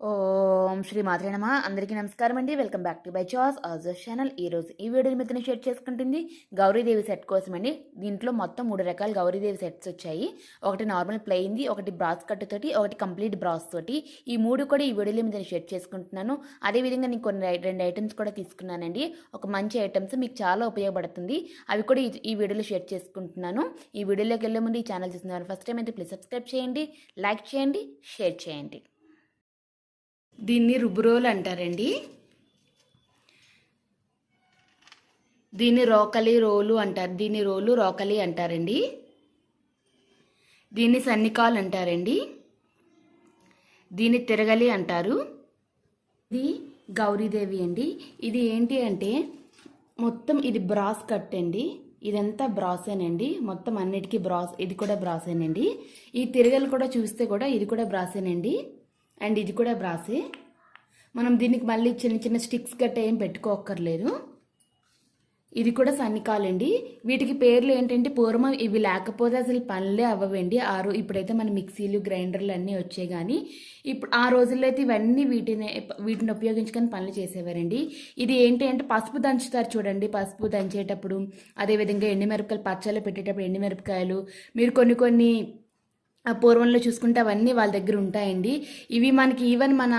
ఓం శ్రీ మాత్రే నమ. అందరికీ నమస్కారం అండి. వెల్కమ్ బ్యాక్ టు బై చాస్ ఆజర్ ఛానల్. ఈ రోజు ఈ వీడియోని మీతో షేర్ చేసుకుంటుంది గౌరీదేవి సెట్ కోసం అండి దీంట్లో మొత్తం మూడు రకాల గౌరీదేవి సెట్స్ వచ్చాయి. ఒకటి నార్మల్ ప్లెయిన్ది ఒకటి బ్రాస్ కట్టుతోటి ఒకటి కంప్లీట్ బ్రాస్ తోటి. ఈ మూడు కూడా ఈ వీడియోలో మీద షేర్ చేసుకుంటున్నాను. అదేవిధంగా నేను కొన్ని రెండు ఐటమ్స్ కూడా తీసుకున్నానండి. ఒక మంచి ఐటమ్స్ మీకు చాలా ఉపయోగపడుతుంది. అవి కూడా ఈ- ఈ వీడియోలో షేర్ చేసుకుంటున్నాను. ఈ వీడియోలోకి వెళ్ళే ముందు ఈ ఛానల్ చూస్తున్నారు ఫస్ట్ టైం అయితే ప్లీజ్ సబ్స్క్రైబ్ చేయండి లైక్ చేయండి షేర్ చేయండి. దీన్ని రుబ్బురోలు అంటారండి. దీన్ని రోకలి రోలు అంటారు దీన్ని రోలు రోకలి అంటారండి. దీన్ని సన్నికాల్ అంటారండి. దీన్ని తిరగలి అంటారు. ఇది గౌరీదేవి అండి. ఇది ఏంటి అంటే మొత్తం ఇది బ్రాస్ కట్ అండి. ఇదంతా బ్రాసేనండి. మొత్తం అన్నిటికీ బ్రాస్ ఇది కూడా బ్రాసేనండి. ఈ తిరగలు కూడా చూస్తే కూడా ఇది కూడా బ్రాసేనండి. అండ్ ఇది కూడా బ్రాసే. మనం దీనికి మళ్ళీ చిన్న చిన్న స్టిక్స్ గట్ట ఏం పెట్టుకోక్కర్లేదు. ఇది కూడా సన్నికాలండి. వీటికి పేర్లు ఏంటంటే పూర్వం ఇవి లేకపోతే అసలు పనులే అవ్వవండి. ఆ రో ఇప్పుడైతే మన మిక్సీలు గ్రైండర్లు అన్నీ వచ్చాయి కానీ ఇప్పుడు ఆ రోజుల్లో అయితే ఇవన్నీ వీటిని వీటిని ఉపయోగించుకొని పనులు చేసేవారండి. ఇది ఏంటి అంటే పసుపు దంచుతారు చూడండి. పసుపు దంచేటప్పుడు అదేవిధంగా ఎండుమిరపకాయలు పచ్చళ్ళు పెట్టేటప్పుడు ఎండుమిరపకాయలు మీరు కొన్ని కొన్ని పూర్వంలో చూసుకుంటే అవన్నీ వాళ్ళ దగ్గర ఉంటాయండి. ఇవి మనకి ఈవెన్ మన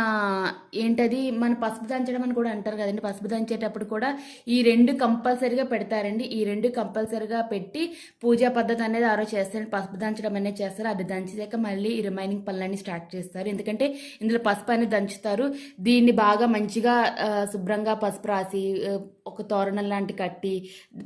ఏంటది మన పసుపు దంచడం అని కూడా అంటారు కదండి. పసుపు దంచేటప్పుడు కూడా ఈ రెండు కంపల్సరీగా పెడతారండి. ఈ రెండు కంపల్సరీగా పెట్టి పూజా పద్ధతి అనేది ఆరో చేస్తారండి చేస్తారు. పసుపు దంచడం అనేది చేస్తారు. అది దంచాక మళ్ళీ ఈ రిమైనింగ్ పనులన్నీ స్టార్ట్ చేస్తారు. ఎందుకంటే ఇందులో పసుపు అనేది దంచుతారు. దీన్ని బాగా మంచిగా శుభ్రంగా పసుపు రాసి ఒక తోరణం లాంటి కట్టి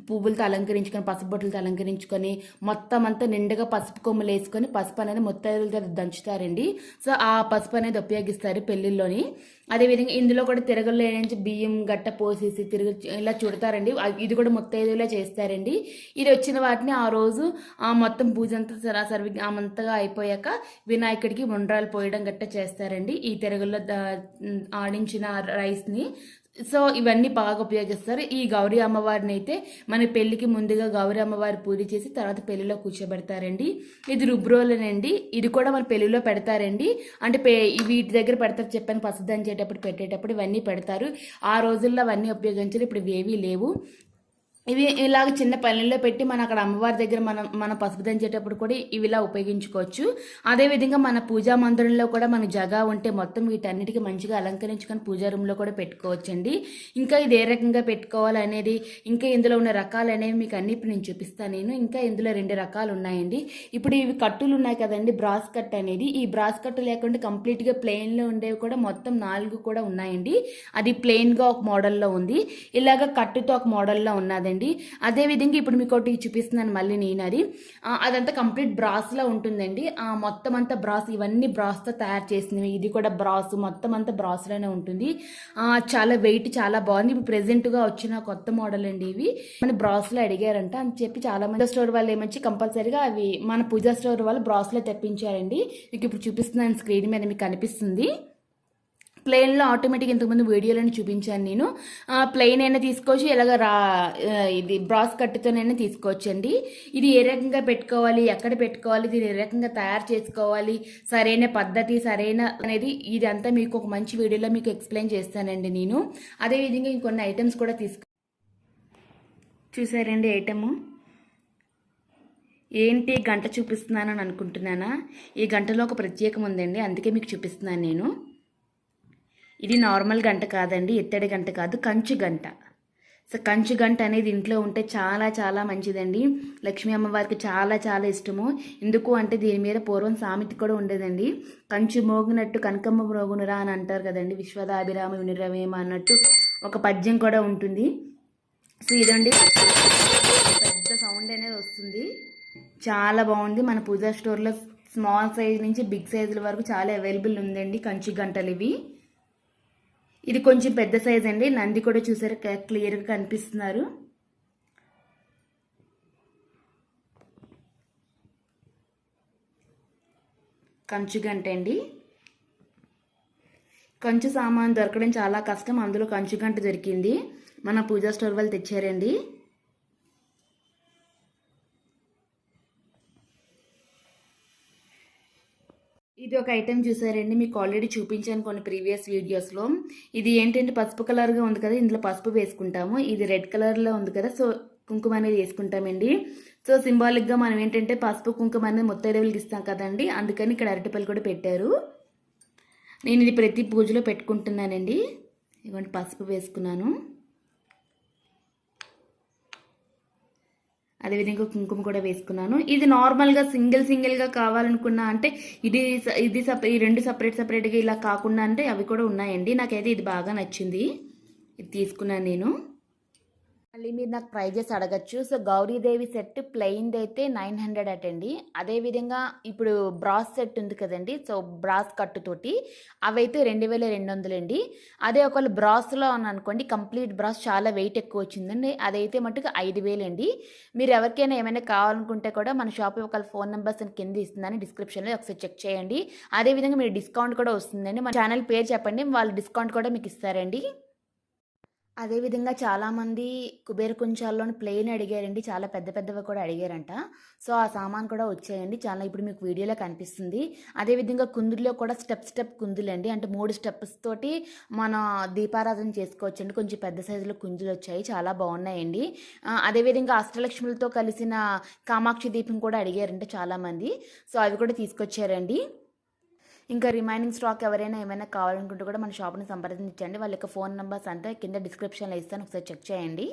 పువ్వులతో అలంకరించుకొని పసుపు బొట్టులతో అలంకరించుకొని మొత్తం అంతా నిండుగా పసుపు కొమ్ములు వేసుకొని పసుపు అనేది మొత్తాయిలతో దంచుతారండి. సో ఆ పసుపు అనేది ఉపయోగిస్తారు పెళ్ళిళ్ళలోని. అదేవిధంగా ఇందులో కూడా తిరగల్లో నుంచి బియ్యం గట్ట పోసేసి తిరుగు ఇలా చుడతారండి. ఇది కూడా ముత్తైదులా చేస్తారండి. ఇది వచ్చిన వాటిని ఆ రోజు ఆ మొత్తం పూజ అంతా సర్వి అంతగా అయిపోయాక వినాయకుడికి ఉండ్రాలు పోయడం గట్ట చేస్తారండి. ఈ తిరగల్లో ఆడించిన రైస్ని. సో ఇవన్నీ బాగా ఉపయోగిస్తారు. ఈ గౌరీ అమ్మవారిని అయితే మన పెళ్ళికి ముందుగా గౌరీ అమ్మవారి పూజ చేసి తర్వాత పెళ్ళిలో కూర్చోబెడతారండి. ఇది రుబ్రోలనండి ఇది కూడా మన పెళ్ళిలో పెడతారండి. అంటే వీటి దగ్గర పెడతారు చెప్పాను పసుపు దంచేటప్పుడు పెట్టేటప్పుడు ఇవన్నీ పెడతారు. ఆ రోజుల్లో అవన్నీ ఉపయోగించారు. ఇప్పుడు ఇవేవీ లేవు. ఇవి ఇలాగ చిన్న పల్లెల్లో పెట్టి మన అక్కడ అమ్మవారి దగ్గర మనం మన పసుపు దంచేటప్పుడు కూడా ఇవి ఇలా ఉపయోగించుకోవచ్చు. అదేవిధంగా మన పూజా మందిరంలో కూడా మన జగా ఉంటే మొత్తం వీటన్నిటికి మంచిగా అలంకరించుకొని పూజా రూమ్లో కూడా పెట్టుకోవచ్చండి. ఇంకా ఇది ఏ రకంగా పెట్టుకోవాలి అనేది ఇంకా ఇందులో ఉన్న రకాలు అనేవి మీకు అన్ని ఇప్పుడు నేను చూపిస్తాను నేను. ఇంకా ఇందులో రెండు రకాలు ఉన్నాయండి ఇప్పుడు ఇవి కట్టులు ఉన్నాయి కదండి బ్రాస్ కట్ అనేది. ఈ బ్రాస్ కట్టు లేకుండా కంప్లీట్గా ప్లెయిన్లో ఉండేవి కూడా మొత్తం నాలుగు కూడా ఉన్నాయండి. అది ప్లెయిన్గా ఒక మోడల్లో ఉంది. ఇలాగ కట్టుతో ఒక మోడల్లో ఉన్నదండి. అదేవిధంగా ఇప్పుడు మీకు ఒకటి చూపిస్తున్నాను మళ్ళీ నేను అది అదంతా కంప్లీట్ బ్రాస్లో ఉంటుందండి. మొత్తం అంతా బ్రాస్ ఇవన్నీ బ్రాస్తో తయారు చేసినవి. ఇది కూడా బ్రాస్ మొత్తం అంతా బ్రాస్లోనే ఉంటుంది. చాలా వెయిట్ చాలా బాగుంది. ఇప్పుడు ప్రెసెంట్గా వచ్చిన కొత్త మోడల్ అండి ఇవి. మన బ్రాస్లో అడిగారంట అని చెప్పి చాలా మంది స్టోర్ వాళ్ళు ఏమొచ్చి కంపల్సరీగా అవి మన పూజా స్టోర్ వాళ్ళు బ్రాస్లో తెప్పించారండి. మీకు ఇప్పుడు చూపిస్తున్నాను స్క్రీన్ మీద మీకు కనిపిస్తుంది ప్లెయిన్లో ఆటోమేటిక్ ఇంతకుముందు వీడియోలను చూపించాను నేను. ప్లెయిన్ అయినా తీసుకోవచ్చు ఇలాగ రా ఇది బ్రాస్ కట్టుతోనైనా తీసుకోవచ్చండి. ఇది ఏ రకంగా పెట్టుకోవాలి ఎక్కడ పెట్టుకోవాలి దీన్ని ఏ రకంగా తయారు చేసుకోవాలి సరైన పద్ధతి సరైన అనేది ఇదంతా మీకు ఒక మంచి వీడియోలో మీకు ఎక్స్ప్లెయిన్ చేస్తానండి నేను. అదేవిధంగా ఇంకొన్ని ఐటమ్స్ కూడా తీసుకో చూసారండి ఐటము? ఏంటి గంట చూపిస్తున్నానని అనుకుంటున్నానా? ఈ గంటలో ఒక ప్రత్యేకం ఉందండి అందుకే మీకు చూపిస్తున్నాను నేను. ఇది నార్మల్ గంట కాదండి ఎత్తడి గంట కాదు కంచు గంట. సో కంచు గంట అనేది ఇంట్లో ఉంటే చాలా చాలా మంచిదండి. లక్ష్మీ అమ్మవారికి చాలా చాలా ఇష్టము. ఎందుకు అంటే దీని మీద పూర్వం సామెత కూడా ఉండేదండి. కంచు మోగినట్టు కనకమ్మ మోగునురా అని అంటారు కదండి విశ్వదాభిరామ వినురవేమ అన్నట్టు ఒక పద్యం కూడా ఉంటుంది. సో ఇదండి పెద్ద సౌండ్ అనేది వస్తుంది. చాలా బాగుంది. మన పూజా స్టోర్లో స్మాల్ సైజ్ నుంచి బిగ్ సైజుల వరకు చాలా అవైలబుల్ ఉందండి కంచి గంటలు ఇవి. ఇది కొంచెం పెద్ద సైజ్ అండి. నంది కూడా చూసారు క్లియర్గా కనిపిస్తున్నారు. కంచుగంట అండి. కంచు సామాన్ దొరకడం చాలా కష్టం. అందులో కంచుగంట దొరికింది. మన పూజా స్టోర్ వాళ్ళు తెచ్చారండి. ఇది ఒక ఐటెం చూసారండి. మీకు ఆల్రెడీ చూపించాను కొన్ని ప్రీవియస్ వీడియోస్లో ఇది ఏంటంటే పసుపు కలర్గా ఉంది కదా ఇందులో పసుపు వేసుకుంటాము. ఇది రెడ్ కలర్లో ఉంది కదా సో కుంకుమ అనేది వేసుకుంటామండి. సో సింబాలిక్గా మనం ఏంటంటే పసుపు కుంకుమ అనేది ముత్తైదవులకి ఇస్తాం కదండి. అందుకని ఇక్కడ అరటిపల్లి కూడా పెట్టారు. నేను ఇది ప్రతి పూజలో పెట్టుకుంటున్నానండి. ఇవ్వండి పసుపు వేసుకున్నాను. అదేవిధంగా కుంకుమ కూడా వేసుకున్నాను. ఇది నార్మల్గా సింగిల్ సింగిల్గా కావాలనుకున్నా అంటే ఇది ఇది సప ఈ రెండు సపరేట్ సపరేట్గా ఇలా కాకుండా అంటే అవి కూడా ఉన్నాయండి. నాకైతే ఇది బాగా నచ్చింది. ఇది తీసుకున్నాను నేను. మళ్ళీ మీరు నాకు ప్రైజెస్ అడగచ్చు. సో గౌరీదేవి సెట్ ప్లెయిన్ది అయితే నైన్ హండ్రెడ్ అటండి అదేవిధంగా ఇప్పుడు బ్రాస్ సెట్ ఉంది కదండి. సో బ్రాస్ కట్టుతోటి అవైతే రెండు వేల రెండు వందలండి అదే ఒకవేళ బ్రాస్లో అనుకోండి కంప్లీట్ బ్రాస్ చాలా వెయిట్ ఎక్కువ వచ్చిందండి. అదైతే మటుకు ఐదు వేలండి మీరు ఎవరికైనా ఏమైనా కావాలనుకుంటే కూడా మన షాప్ ఒకవేళ ఫోన్ నెంబర్స్ కింద ఇస్తుందని డిస్క్రిప్షన్లో ఒకసారి చెక్ చేయండి. అదేవిధంగా మీరు డిస్కౌంట్ కూడా వస్తుందండి. మన ఛానల్ పేరు చెప్పండి. వాళ్ళు డిస్కౌంట్ కూడా మీకు ఇస్తారండి. అదేవిధంగా చాలామంది కుబేర కుంచాల్లోని ప్లేన్ అడిగారండి. చాలా పెద్ద పెద్దవి కూడా అడిగారంట. సో ఆ సామాన్ కూడా వచ్చాయండి. చాలా ఇప్పుడు మీకు వీడియోలో కనిపిస్తుంది. అదేవిధంగా కుందుల్లో కూడా స్టెప్ స్టెప్ కుందులండి. అంటే మూడు స్టెప్స్ తోటి మన దీపారాధన చేసుకోవచ్చండి. కొంచెం పెద్ద సైజులో కుందులు వచ్చాయి. చాలా బాగున్నాయండి. అదేవిధంగా అష్టలక్ష్ములతో కలిసిన కామాక్షి దీపం కూడా అడిగారంట చాలామంది సో అవి కూడా తీసుకొచ్చారండి. ఇంకా రిమైనింగ్ స్టాక్ ఎవరైనా ఏమైనా కావాలనుకుంటే కూడా మన షాప్ని సంప్రదించండి. వాళ్ళ యొక్క ఫోన్ నెంబర్స్ అంతా కింద డిస్క్రిప్షన్లో ఇస్తాను. ఒకసారి చెక్ చేయండి.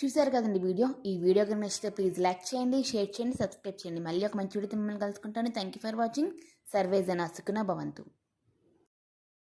చూసారు కదండి వీడియో? ఈ వీడియో కనుక నచ్చితే ప్లీజ్ లైక్ చేయండి షేర్ చేయండి సబ్స్క్రైబ్ చేయండి. మళ్ళీ ఒక మంచి వీడియో మిమ్మల్ని కలుసుకుంటాను. థ్యాంక్ యూ ఫర్ వాచింగ్ సర్వేజన సుఖన భవంతు.